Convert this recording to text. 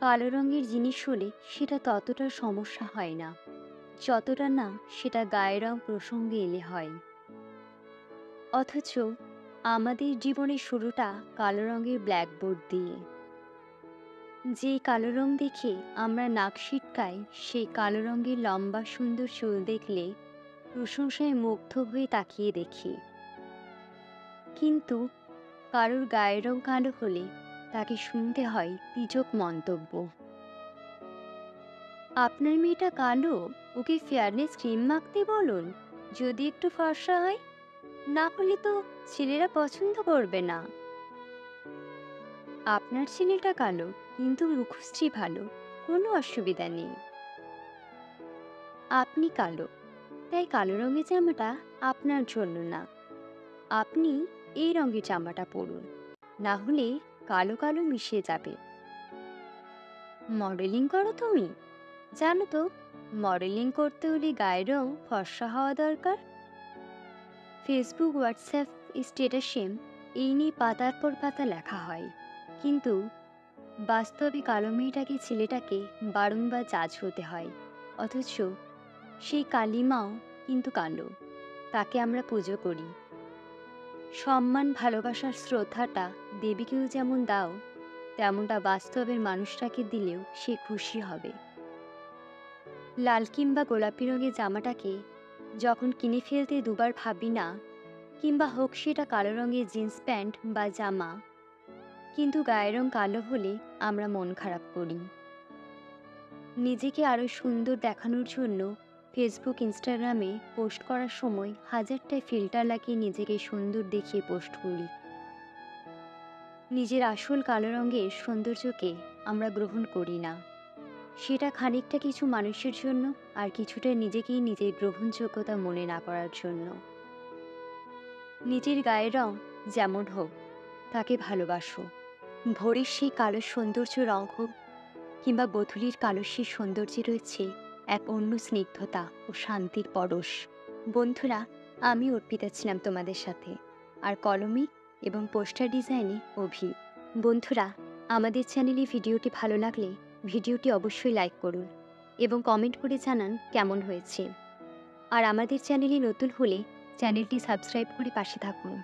কালো রঙের জিনিস হলে সেটা ততটা সমস্যা হয় না। যতটা না, সেটা গায়ের রং প্রসঙ্গে এলে হয়। অথচ আমাদের জীবনের শুরুটা কালো রঙের ব্ল্যাকবোর্ড দিয়ে। যে কালো রং দেখে আমরা নাক সিটকাই সেই কালো রঙের লম্বা সুন্দর চুল দেখলে প্রশংসায় মুগ্ধ হয়ে তাকিয়ে দেখি। কিন্তু কারোর গায়ের রং কালো হলে তাকে শুনতে হয় তিজক মন্তব্য। আপনার মেয়েটা কালো, ওকে ফেয়ারনেস ক্রিম মাখতে বলুন। যদি একটু ফর্সা হয়, না হলে তো ছেলেরা পছন্দ করবে না। আপনার ছেলেটা কালো, কিন্তু মুখশ্রী ভালো, কোনো অসুবিধা নেই। আপনি কালো, তাই কালো রঙের জামাটা আপনার জন্য না। আপনি এই রঙের জামাটা পরুন, না হলে কালো কালো মিশে যাবে। মডেলিং করো তুমি। জানো তো, মডেলিং করতে হলে গায়ের রং ফর্সা হওয়া দরকার। ফেসবুক হোয়াটসঅ্যাপ স্টেটাসে এই নিয়ে পাতার পর পাতা লেখা হয়। কিন্তু বাস্তবে কালো মেয়েটাকে, ছেলেটাকে বারংবার জাজ হতে হয়। অথচ সেই কালিমাও কিন্তু কালো, তাকে আমরা পুজো করি। সম্মান, ভালোবাসার শ্রদ্ধাটা দেবীকেও যেমন দাও, তেমনটা বাস্তবের মানুষটাকে দিলেও সে খুশি হবে। লাল কিংবা গোলাপি রঙের জামাটাকে যখন কিনে ফেলতে দুবার ভাবি না, কিংবা হোক সেটা কালো রঙের জিন্স প্যান্ট বা জামা, কিন্তু গায়ের রং কালো হলে আমরা মন খারাপ করি। নিজেকে আরও সুন্দর দেখানোর জন্য ফেসবুক ইনস্টাগ্রামে পোস্ট করার সময় হাজারটায় ফিল্টার লাগিয়ে নিজেকে সুন্দর দেখিয়ে পোস্ট করি। নিজের আসল কালো রঙের সৌন্দর্যকে আমরা গ্রহণ করি না। সেটা খানিকটা কিছু মানুষের জন্য আর কিছুটা নিজেকেই নিজের গ্রহণযোগ্যতা মনে না করার জন্য। নিজের গায়ের রং যেমন হোক, তাকে ভালোবাসো। ভোরের সেই কালো সৌন্দর্য রং হোক কিংবা বধূলির কালো সেই সৌন্দর্যে রয়েছে এক অন্য স্নিগ্ধতা ও শান্তির পরশ। বন্ধুরা, আমি অর্পিতা ছিলাম তোমাদের সাথে। আর কলমে এবং পোস্টার ডিজাইনে অভি। বন্ধুরা, আমাদের চ্যানেলে ভিডিওটি ভালো লাগলে ভিডিওটি অবশ্যই লাইক করুন এবং কমেন্ট করে জানান কেমন হয়েছে। আর আমাদের চ্যানেলে নতুন হলে চ্যানেলটি সাবস্ক্রাইব করে পাশে থাকুন।